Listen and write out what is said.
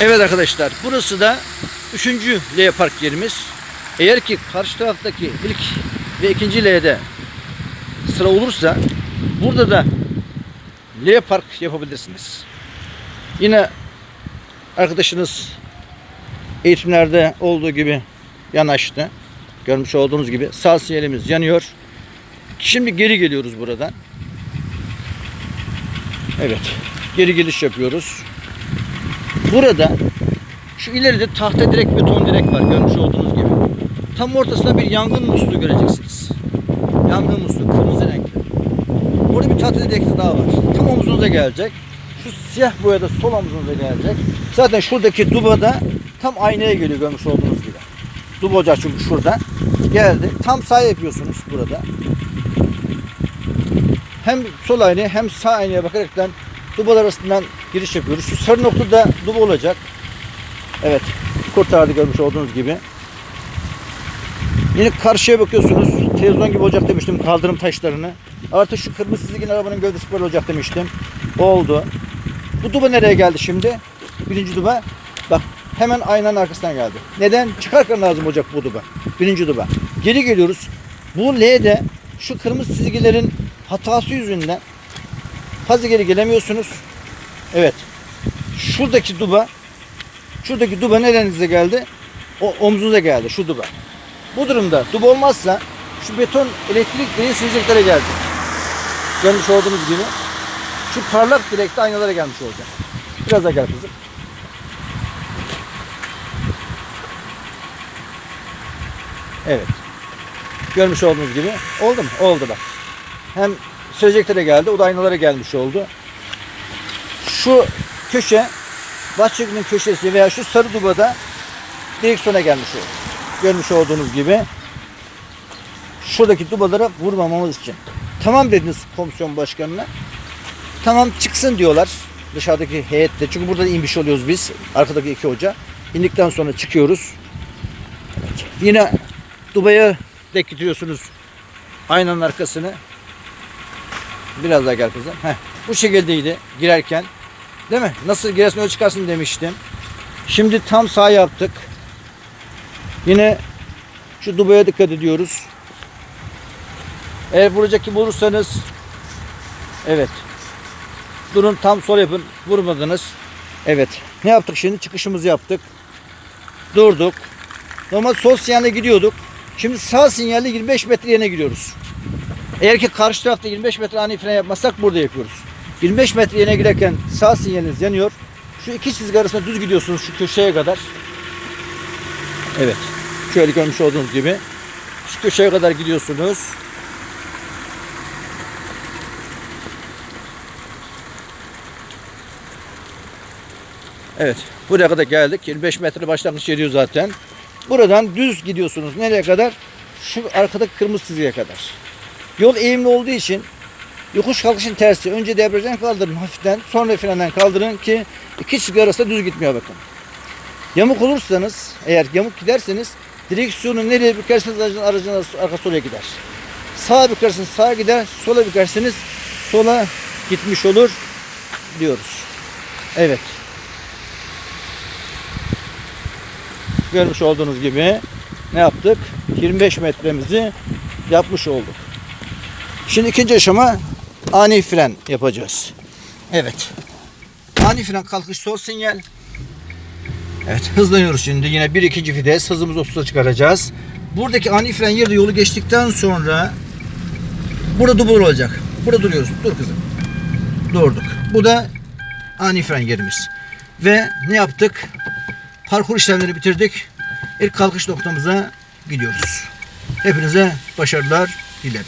Evet arkadaşlar burası da 3. L park yerimiz. Eğer ki karşı taraftaki ilk ve ikinci L'de sıra olursa burada da L park yapabilirsiniz. Yine arkadaşınız eğitimlerde olduğu gibi yanaştı. Görmüş olduğunuz gibi sağ sinyalimiz yanıyor. Şimdi geri geliyoruz buradan. Evet. Geri geliş yapıyoruz. Burada şu ileride tahta direk beton direk var görmüş olduğunuz gibi. Tam ortasında bir yangın musluğu göreceksiniz. Yangın musluğu kırmızı renkli. Burada bir tahta direk daha var. Tam omuzunuza gelecek. Şu siyah boyada sol omuzunuza gelecek. Zaten şuradaki dubada tam aynaya geliyor görmüş olduğunuz gibi. Duba ocağı çünkü şurada. Geldi. Tam sağ yapıyorsunuz burada. Hem sol aynaya hem sağ aynaya bakaraktan dubalar arasından giriş yapıyoruz. Şu sarı noktada duba olacak. Evet. Kurtardı görmüş olduğunuz gibi. Yine karşıya bakıyorsunuz. Televizyon gibi olacak demiştim kaldırım taşlarını. Artık şu kırmızı çizgili arabanın gövdesi böyle olacak demiştim. Oldu. Bu duba nereye geldi şimdi? Birinci duba. Bak hemen aynanın arkasından geldi. Neden? Çıkarken lazım olacak bu duba. Birinci duba. Geri geliyoruz. Bu L'de şu kırmızı çizgilerin hatası yüzünden fazla geri gelemiyorsunuz. Evet. Şuradaki duba şuradaki duba nerenize geldi? O omzunuza geldi şu duba. Bu durumda duba olmazsa şu beton elektrik direği sileceklere geldi. Görmüş olduğunuz gibi. Şu parlak direkte aynalara gelmiş olacak. Biraz daha gel kızım. Evet. Görmüş olduğunuz gibi. Oldu mu? Oldu bak. Hem söyleyeceklere geldi. O da aynalara gelmiş oldu. Şu köşe Bahçeköy'ün köşesi veya şu sarı dubada direksiyona gelmiş oldu. Görmüş olduğunuz gibi şuradaki dubalara vurmamamız için. Tamam dediniz komisyon başkanına. Tamam çıksın diyorlar dışarıdaki heyette. Çünkü burada inmiş oluyoruz biz. Arkadaki iki hoca. İndikten sonra çıkıyoruz. Yine dubaya dek getiriyorsunuz aynanın arkasını. Biraz daha gel kızım. Heh. Bu şekildeydi girerken. Değil mi? Nasıl girersin öyle çıkarsın demiştim. Şimdi tam sağ yaptık. Yine şu dubaya dikkat ediyoruz. Eğer vuracak gibi olursanız evet. Durun tam sol yapın. Vurmadınız. Evet. Ne yaptık şimdi? Çıkışımızı yaptık. Durduk. Normal sol sinyalle gidiyorduk. Şimdi sağ sinyalle 25 metre yerine gidiyoruz. Eğer ki karşı tarafta 25 metre ani fren yapmazsak burada yapıyoruz. 25 metre yerine giderken sağ sinyaliniz yanıyor. Şu iki çizgi arasında düz gidiyorsunuz şu köşeye kadar. Evet. Şöyle görmüş olduğunuz gibi. Şu köşeye kadar gidiyorsunuz. Evet. Buraya kadar geldik. 25 metre başlangıç yeri zaten. Buradan düz gidiyorsunuz. Nereye kadar? Şu arkadaki kırmızı çizgiye kadar. Yol eğimli olduğu için yokuş kalkışın tersi. Önce debriyajdan kaldırın hafiften. Sonra frenden kaldırın ki iki çizgi arasında düz gitmiyor bakın. Yamuk olursanız eğer yamuk giderseniz direksiyonu nereye bükerseniz aracın, aracın arka sola gider. Sağa bükerseniz sağa gider. Sola bükerseniz sola gitmiş olur diyoruz. Evet. Görmüş olduğunuz gibi ne yaptık? 25 metremizi yapmış olduk. Şimdi ikinci aşama ani fren yapacağız. Evet. Ani fren kalkış sol sinyal. Evet hızlanıyoruz şimdi. Yine bir ikinci vites hızımızı 30'a çıkaracağız. Buradaki ani fren yerde yolu geçtikten sonra burada dubul olacak. Burada duruyoruz. Dur kızım. Durduk. Bu da ani fren yerimiz. Ve ne yaptık? Parkur işlemleri bitirdik. İlk kalkış noktamıza gidiyoruz. Hepinize başarılar dilerim.